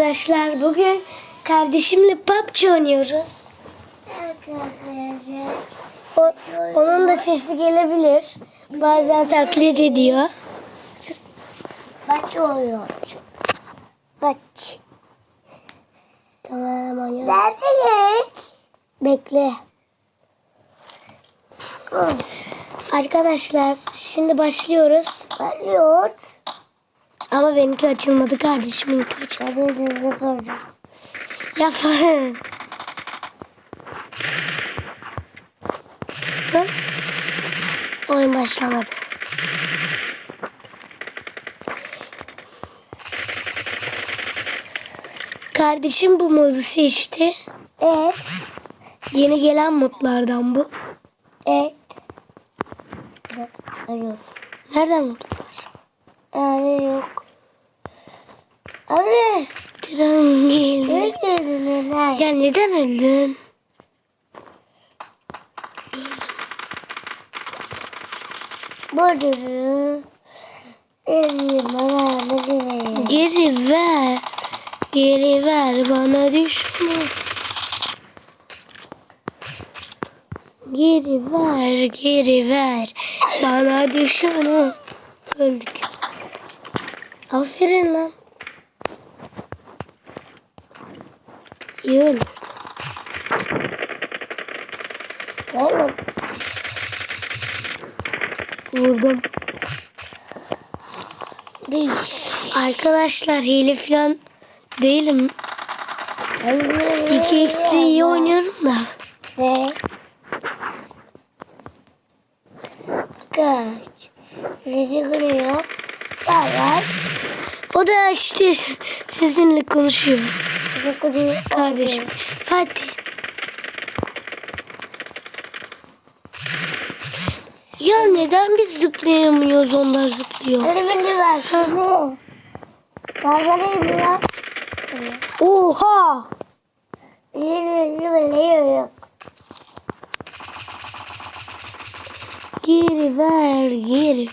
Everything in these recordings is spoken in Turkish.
Arkadaşlar bugün kardeşimle PUBG oynuyoruz. O, onun da sesi gelebilir. Bazen taklit ediyor. Sus. Bak oluyor. Bak. Tamam. Nerede Bekle. Arkadaşlar şimdi başlıyoruz. Bakıyor. Ama benimki açılmadı. Hadi hızlı koydum. Yapma. Hı? Oyun başlamadı. Kardeşim bu modu seçti. Evet. Yeni gelen modlardan bu. Evet. Nereden modlar? Yani yok. Abi. Tren geldi. Ne gördün ne? Ya neden öldün? Burada. Elim bana ne diyeyim? Geri ver. Geri ver bana düşme. Geri ver, geri ver. Bana düşme. Öldük. Aferin lan. İyi öldü. Oğlum. Vurdum. Biz. Arkadaşlar hile falan değilim. 2x'de iyi oynuyorum da. Ve. Kaç. Bizi kırıyor. Evet. O da işte sizinle konuşuyor. Kardeşim. Fatih. Ya neden biz zıplayamıyoruz onlar zıplıyor? Beni ver. Beni ver. Oha! Geri ver, geri.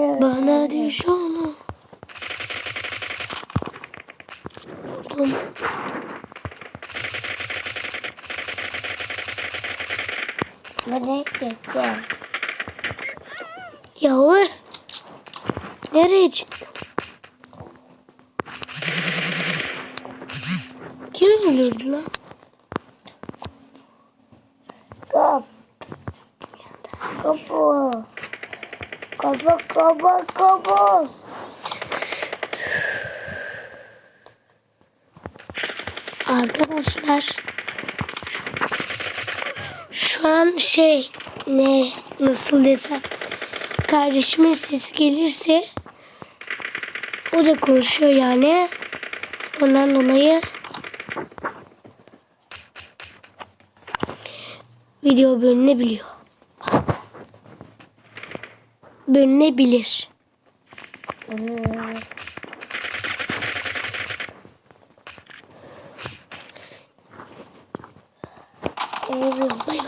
Bana düş onu. Vurdum. Bana gitti. Ya o nereye çıktı? Kim öldürdü lan? Kapı kapı kapı. Arkadaşlar şu an şey ne nasıl desem kardeşimin sesi gelirse o da konuşuyor yani ondan dolayı video bölünebiliyor. Bölünebilir. Evet. Bay bay.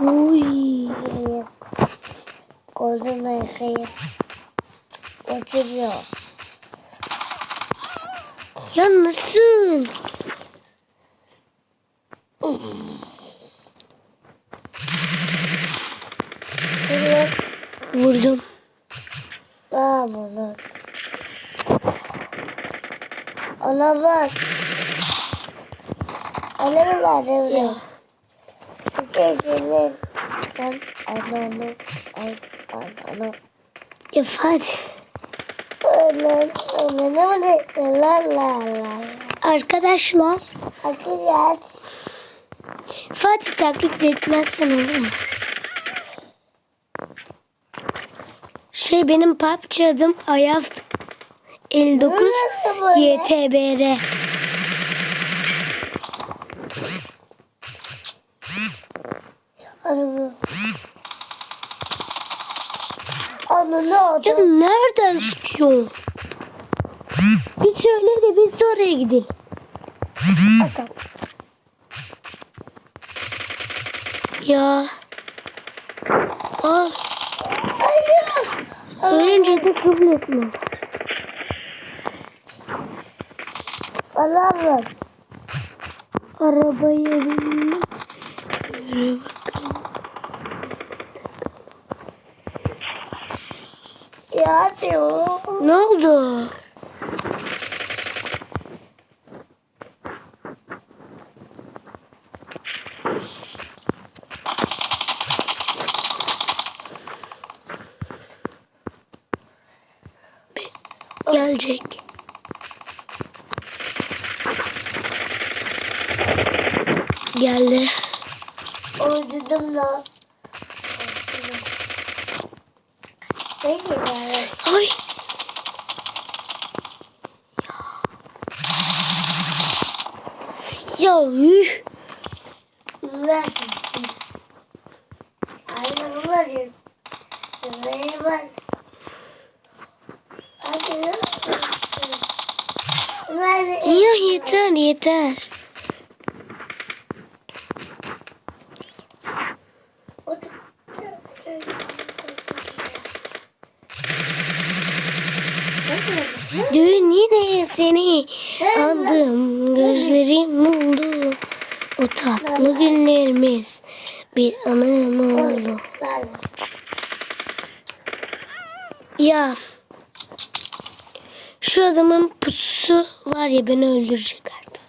Uy. Kolum yıkayıp oturuyor. Ya nasıl? Şuraya Vurdum. daha bunu. Ona bak. Ona mı verdim ya? Teşekkürler. Ben ananı, an, ananı. Ya Fatih. Ananı, ananı mı dedin? La la la. Arkadaşlar. Hakikaten. Fatih taklit etmezsen olur mu? Şey benim PUBG adım Ayaft 59 Nasıl böyle? YTBR. Ya nereden sıkıyorsun? Bir söyle de biz de oraya gidelim. Adam. Ya. Al. Ölünce de kabul etme. Alalım. Arabaya bindim. Yürü bakalım. Ya diyor. Ne oldu? Gelecek. Geldi. Öldürdüm lan. Ne diyor? Ay. Ya üh. Ver gitsin. Aynen olacak. Ver bak. Hadi ya. Ver. Ya yeter yeter. Dün yine seni aldım gözlerim oldu. O tatlı günlerimiz bir anım oldu. Ya şu adamın pususu var ya beni öldürecek artık.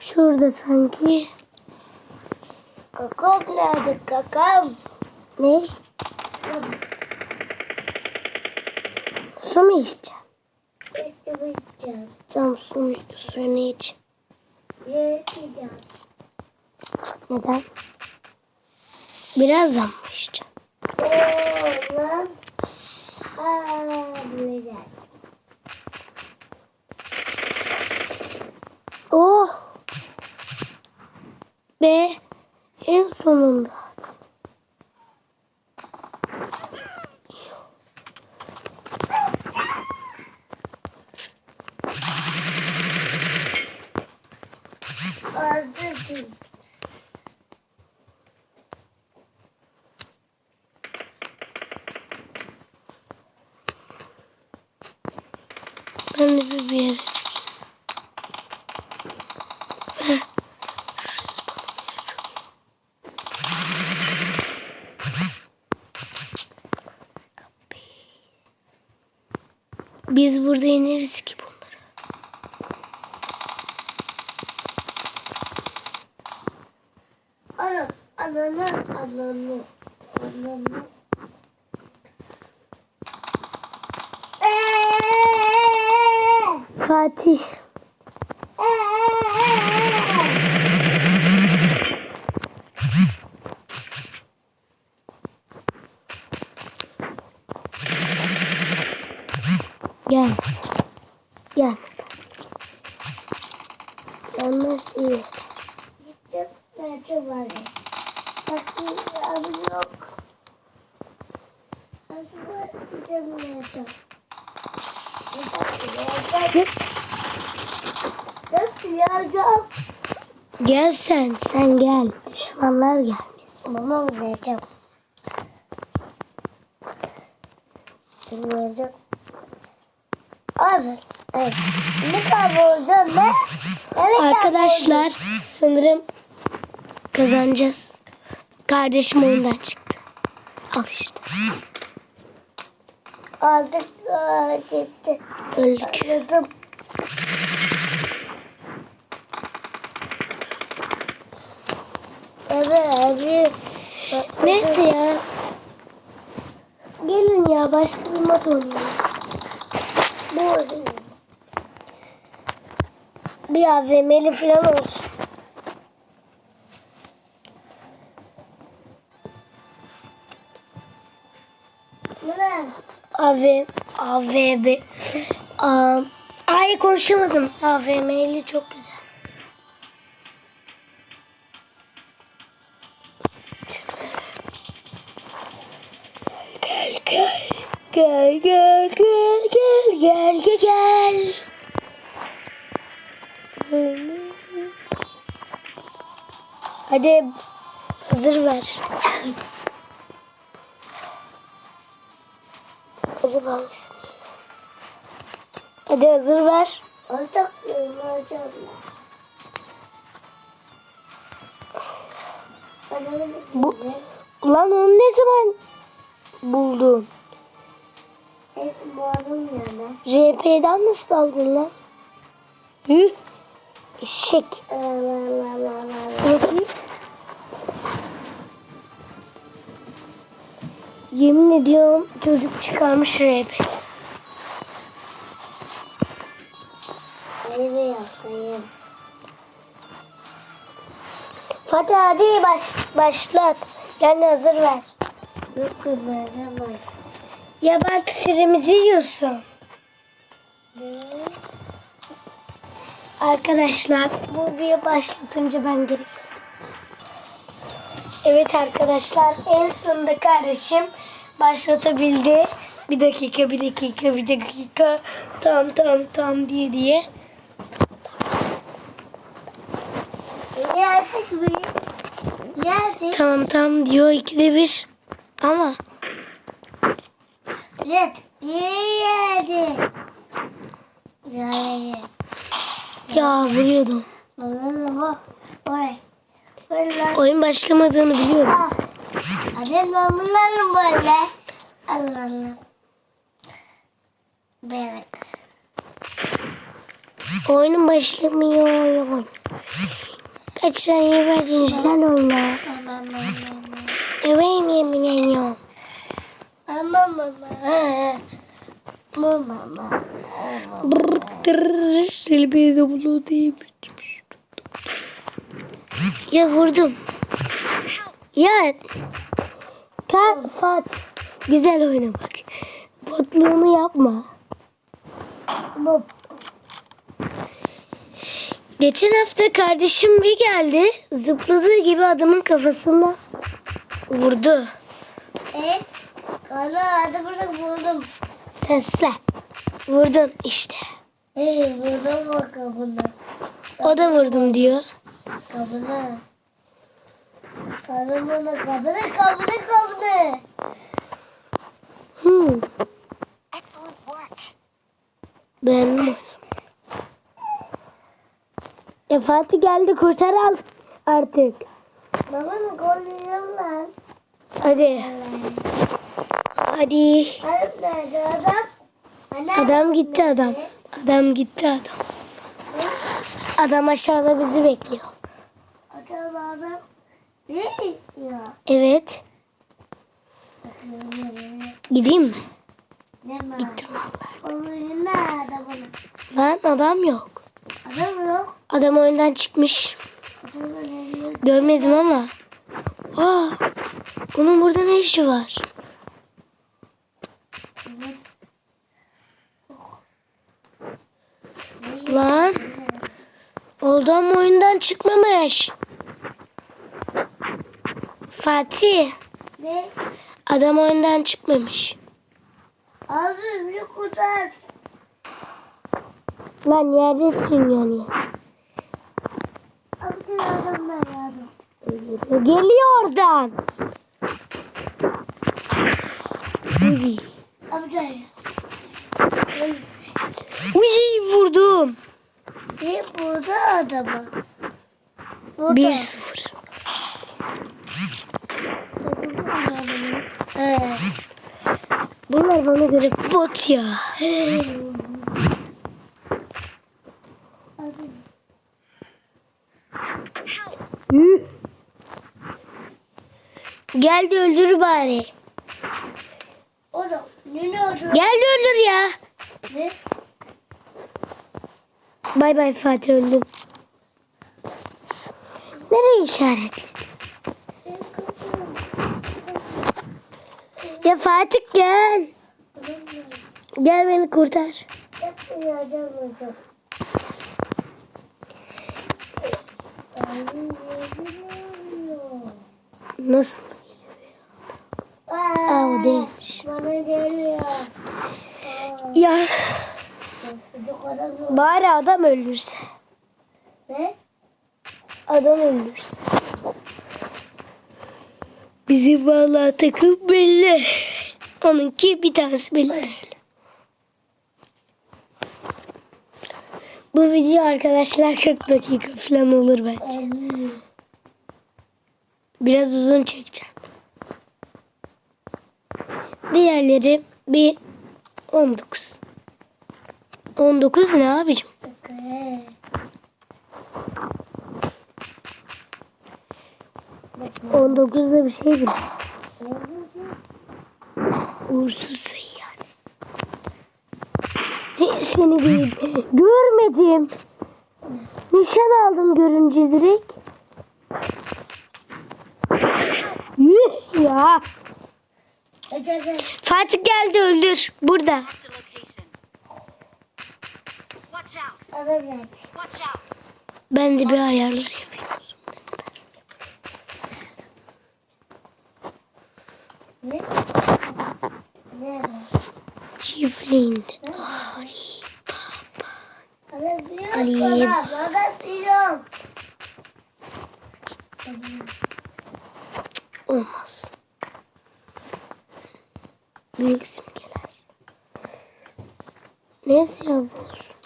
Şurada sanki Kakam nerede kakam? ne? Su mu içeceksin? Beklemeyeceğim. Tamam su, suyunu iç. Yiyeceğim. Neden? Birazdan mı? Oğlum. Abiler. Oh! Be en sonunda. Ben de bir, bir yere çıkayım. Biz burada ineriz ki. Ana, ananı, ananı, ananı. Fatih. Gel. Gel. Gelmez iyi. Gittim, nerede var? Bakın, abi yok. Gideceğim nerede? Gel. Yiyeceğim? Gel sen, sen gel. Düşmanlar gelmesin. Mama oynayacağım. Bilmiyorum. Abi, evet. Ne kayboldu ne? Nereye Arkadaşlar sanırım kazanacağız. Kardeşim oyundan çıktı. Al işte. kayboldu? Aldık, gitti. Öldük. Anladım. Abi. Neyse ya. Gelin ya başka bir mod oynayalım. Bu oyun. Bir AVM'li falan olsun. AV, AVB. Ay konuşamadım. AVM'li çok güzel. Hadi hazır ver. Acaba hangisini? Hadi hazır ver. Bana Bu, ulan onu ne zaman buldun? Et boğazım yana. RP'den nasıl aldın lan? Hı? Eşek. Bakayım. Yemin ediyorum çocuk çıkarmış rap. Meyve yapayım. Fatih hadi baş, başlat. Yani hazır ver. Yok kızlarım var. Ya bak süremizi yiyorsun. Arkadaşlar bu bir başlatınca ben geri. Evet arkadaşlar en sonunda kardeşim başlatabildi. Bir dakika bir dakika bir dakika tam tam tam diye diye. Geldik. Tamam tamam diyor ikide bir. Ama. Geldik. Geldik. ya vuruyordum. Oy. Böyle. Oyun başlamadığını biliyorum. Ah. Hadi ben bunlarım böyle. Allah Allah. Böyle. Oyunun başlamıyor. Kaç saniye verdiniz lan oyuna? Evet yemin ediyorum. Mama mama. Mama mama. Brrr, tırrrr, Selbi de bulu diye bitmiş. Ya vurdum. Ya. Ka Fat. Güzel oyna bak. Botluğunu yapma. Geçen hafta kardeşim bir geldi. Zıpladığı gibi adamın kafasına vurdu. Evet. Kana hadi bırak buldum. Sen sen. Vurdun işte. Hey buldum bak kabını. O da vurdum diyor. Kabını. Kabını kabını kabını kabını. Hmm. Beğendim oyunu. Ya Fatih geldi kurtar al artık. Babanın golünü lan. Hadi. Hadi. Adam? Adam gitti adam. Adam gitti adam. Adam aşağıda bizi bekliyor. Adam adam. Ne ya? Evet. Gideyim mi? Var? Gittim bunun? Lan adam yok. Adam yok. Adam oyundan çıkmış. Görmedim ama. Aa, bunun burada ne işi var? Lan. Oldu ama oyundan çıkmamış. Fatih. Ne? Adam oyundan çıkmamış. Abi bir kurtar. Lan yerde sürünüyor ya. Abi bir adam var yardım. Geliyor oradan. Uy. Abi. Uy vurdum. Ne burada adamı? Burada. 1-0. Evet. Bana göre bot ya. Abi. Üh. Gel de öldür bari. O da ne oldu? Gel de öldür ya. Ne? Bay bay Fatih öldüm. Nereye işaretledin? Ya Fatih gel. Gel beni kurtar. Nasıl? Aa o değilmiş. Bana geliyor. Ya bari adam öldürse. Ne? Adam öldürsün. Bizim vallahi takım belli. Onunki bir tanesi belli değil. Bu video arkadaşlar 40 dakika falan olur bence. Biraz uzun çekeceğim. Diğerleri bir 19. 19 ne abicim? Okey. 19 da bir şey bile. Uğursuz sayı seni gö- görmedim. Nişan aldım görünce direkt. Yuh ya. Fatih geldi öldür. Burada. Ben de bir ayarlar? Ne? Çiftliğinde. Adam büyük. Olmaz. Büyük simgeler. Neyse ya bu olsun.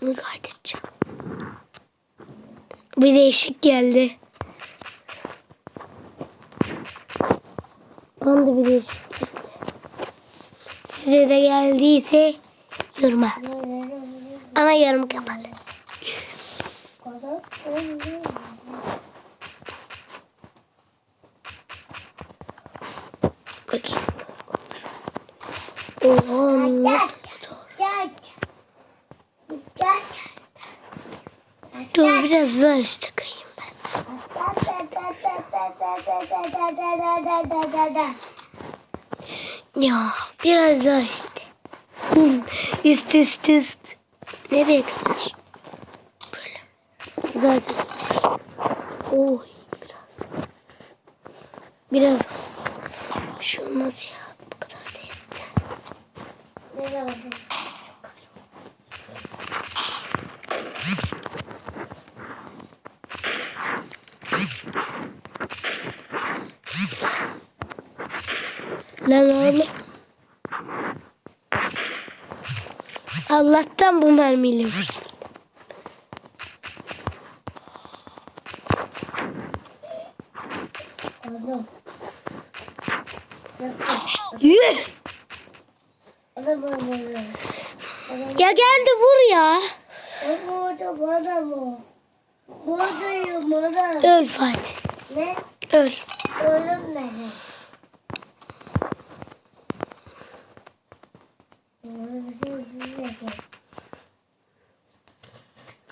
Bunu kaydedeceğim. Bir değişik geldi. Bana da bir değişik geldi. Size de geldiyse yoruma. Ama yorum kapalı. Bakayım. Oha nasıl? Dur biraz daha üstte kayayım ben. Ya biraz daha. Hı, Üst üst üst. Nereye kadar? Böyle. Zaten. Oy biraz. Biraz. Bir şey olmaz ya. Bu kadar da yetti. Lan oğlum. Allah'tan bu mermiyle vurdum. Adam. Ya geldi vur ya. Buradayım adam. Öl Fatih. Ne? Öl. Ölüm nerede?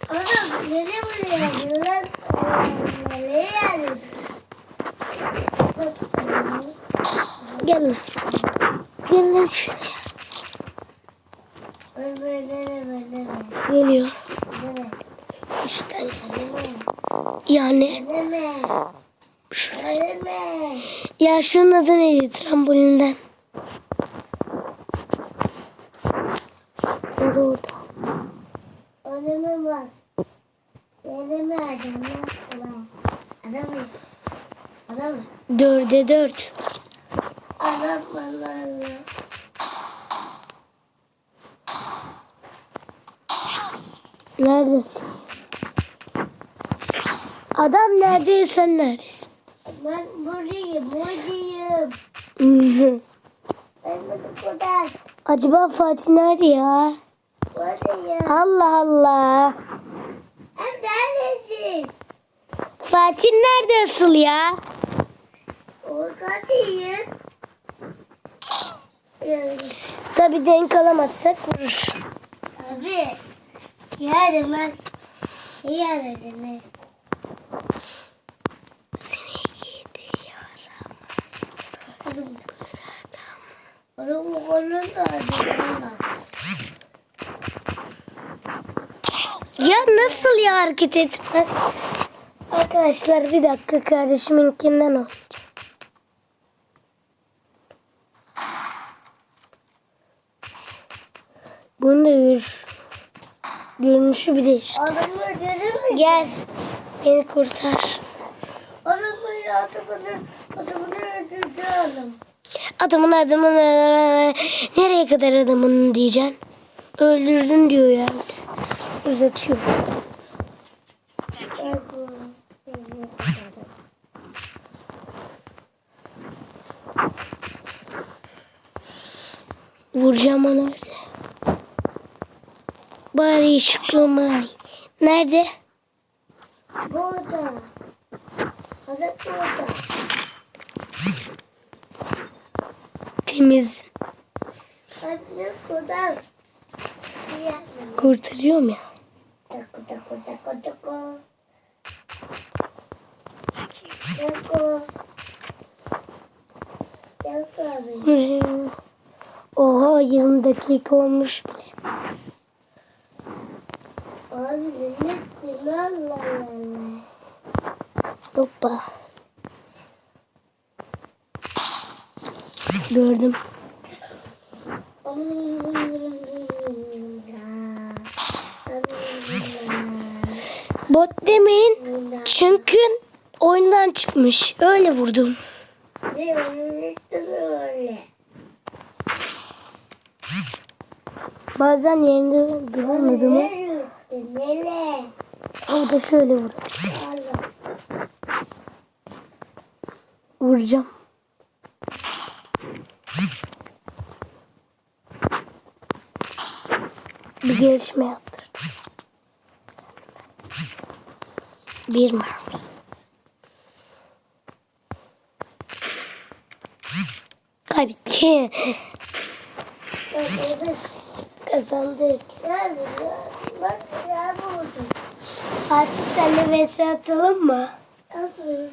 Adam nereye buraya yapıyor lan? Nereye yapıyor? Gel lan. Gel lan şuraya. Geliyor. Üstten. Yani Ölme, şurada. ölme. Ya şunun adı neydi trambolinden? O da orada. Ölme var. Ölme adam. Adam mı? Adam mı? Dörde dört. Adam bana. Neredesin? Adam nerede sen neredesin? Ben buradayım, buradayım. Ben bu kadar. Acaba Fatih nerede ya? Buradayım. Allah Allah. Hem neredesin? Fatih nerede asıl ya? Oradayım. Yani, Tabi denk alamazsak vurur. Abi. Yardım ben. Yardım ben. Seni gidi yaram. Oğlum. Oğlum oğlum Ya nasıl ya hareket etmez? Arkadaşlar bir dakika kardeşiminkinden oynayacağım. Bunu da yürür. Görünüşü bir değişik. Adamı öldürdün mü? Gel. Beni kurtar. Adamı adamını adamını öldürdü adam. Adamın adamın nereye kadar adamın diyeceksin. Öldürdün diyor yani. Uzatıyor. Vuracağım onu nerede? Bari şıklamayı. Nerede? Burada. Hadi burada. Temiz. Hadi buradan. Kurtarıyorum ya. Doku doku doku doku. Doku. Doku abi. Oha 20 dakika olmuş bile. La. Hoppa. Gördüm. Bot demeyin. Çünkü oyundan çıkmış. Öyle vurdum. Bazen yerinde öğrettin nele? O da şöyle vur. Vuracağım. Bir gelişme yaptırdım. Bir mi? Kaybettik. Bak Kazandık. Nerede? Bak ya buldum. Fatih senle vs atalım mı? Nasıl?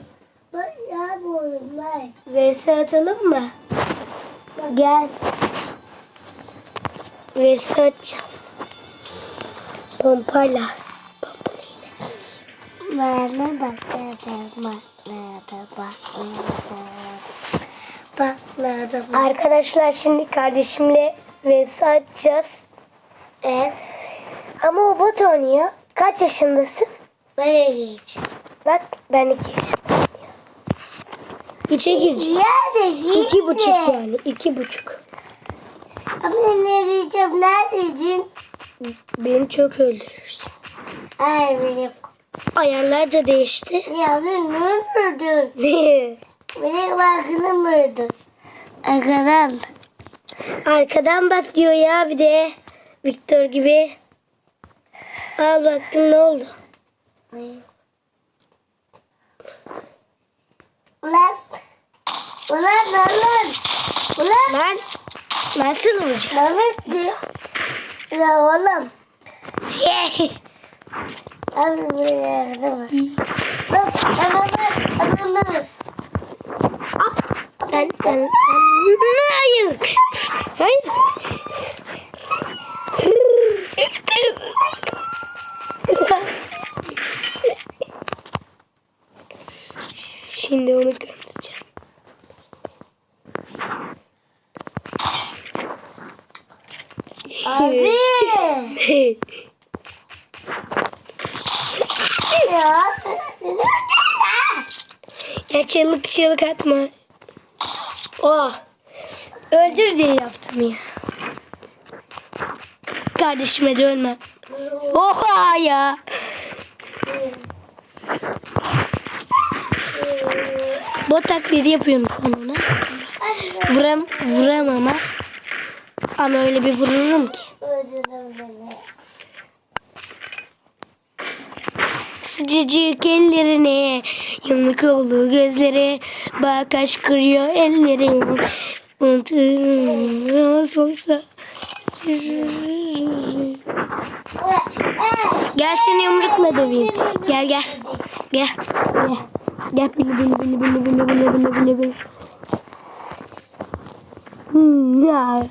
Bak ya bak. Vs atalım mı? Gel. Vs atacağız. Pompayla. Pompalayla. Bana bak bak bak bak bak. Arkadaşlar şimdi kardeşimle vs atacağız. Evet. Ama o bot oynuyor. Kaç yaşındasın? Nereye gideceğim? Bak ben iki yaşındayım. İçe gireceğim. Nerede İki buçuk yani. iki buçuk. Ama nereye gideceğim? Neredeydin? Beni çok öldürürsün. Ay benim. Ayarlar da değişti. Ya beni ne öldürdün? Benim bakını mı öldürdün? Arkadan. Arkadan bak diyor ya bir de. Victor gibi. Al baktım ne oldu? Ulan. Ulan ulan. Ulan. Lan nasıl vuracağız? Mehmet'ti. Ya oğlum. Abi buraya yardım Bak adamı adamı. ben, ben, hayır. Hayır. Şimdi onu götüreceğim. Abi. ya. ya çığlık çığlık atma. Oh. Öldür diye yaptım ya. Kardeşime de ölme. Oha ya. Bot taklidi yapıyorum ona. Vuram, vuram ama. Ama öyle bir vururum ki. Sıcacık ellerine, yanık oldu gözleri, bak aşk kırıyor elleri. Unuturum soysa. Gel seni yumrukla döveyim. Gel gel. Gel. Gel. Gel bili bili bili bili bili bili bili bili bili. Hmm, ya.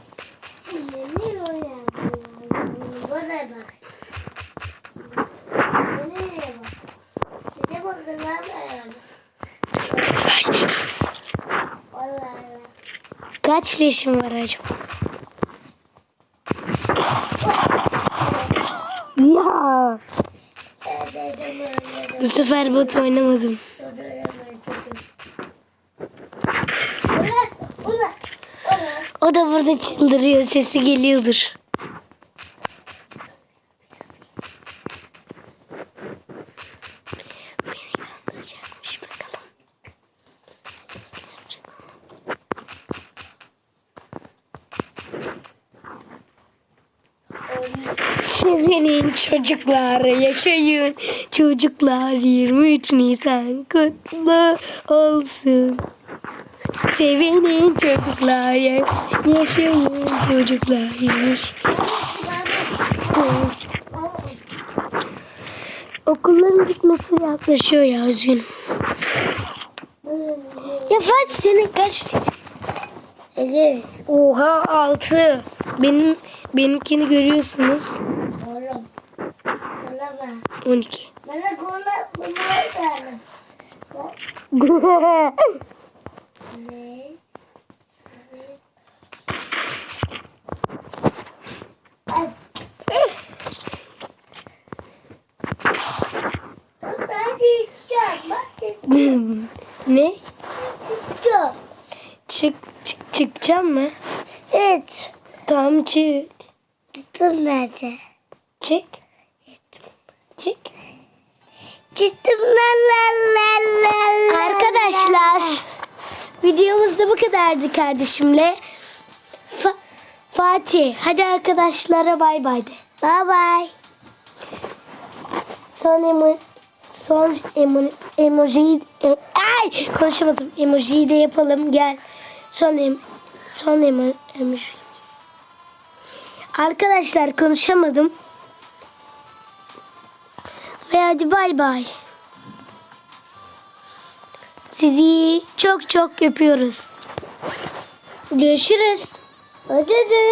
Kaç leşim var acaba? Ya Bu sefer bot oynamadım. O da burada çıldırıyor. Sesi geliyordur. Beni kandıracakmış bakalım. Nasıl yapacak onu? Sevinin çocuklar yaşayın. Çocuklar 23 Nisan kutlu olsun. Sevinin çocuklar ya- yaşayın çocuklar 23 Okulların bitmesi yaklaşıyor ya üzgünüm. Ya Fatih senin kaç? Oha 6. Benim benimkini görüyorsunuz. Oğlum. Bana bak. 12. Bana kola bunları verin. Ne? Ne? Gideceğim. Çık, çık çıkacağım mı? Hiç. Tamam çık. Gittim nerede? Çık. Çık. La la la la la. Arkadaşlar videomuz da bu kadardı kardeşimle. Fa- Fatih hadi arkadaşlara bay bay de. Bye bye. Son emo son emo emoji e- ay konuşamadım. Emojiyi de yapalım gel. Son em son emo emoji. Arkadaşlar konuşamadım. Ve hadi bay bay. Sizi çok çok öpüyoruz. Görüşürüz. Hadi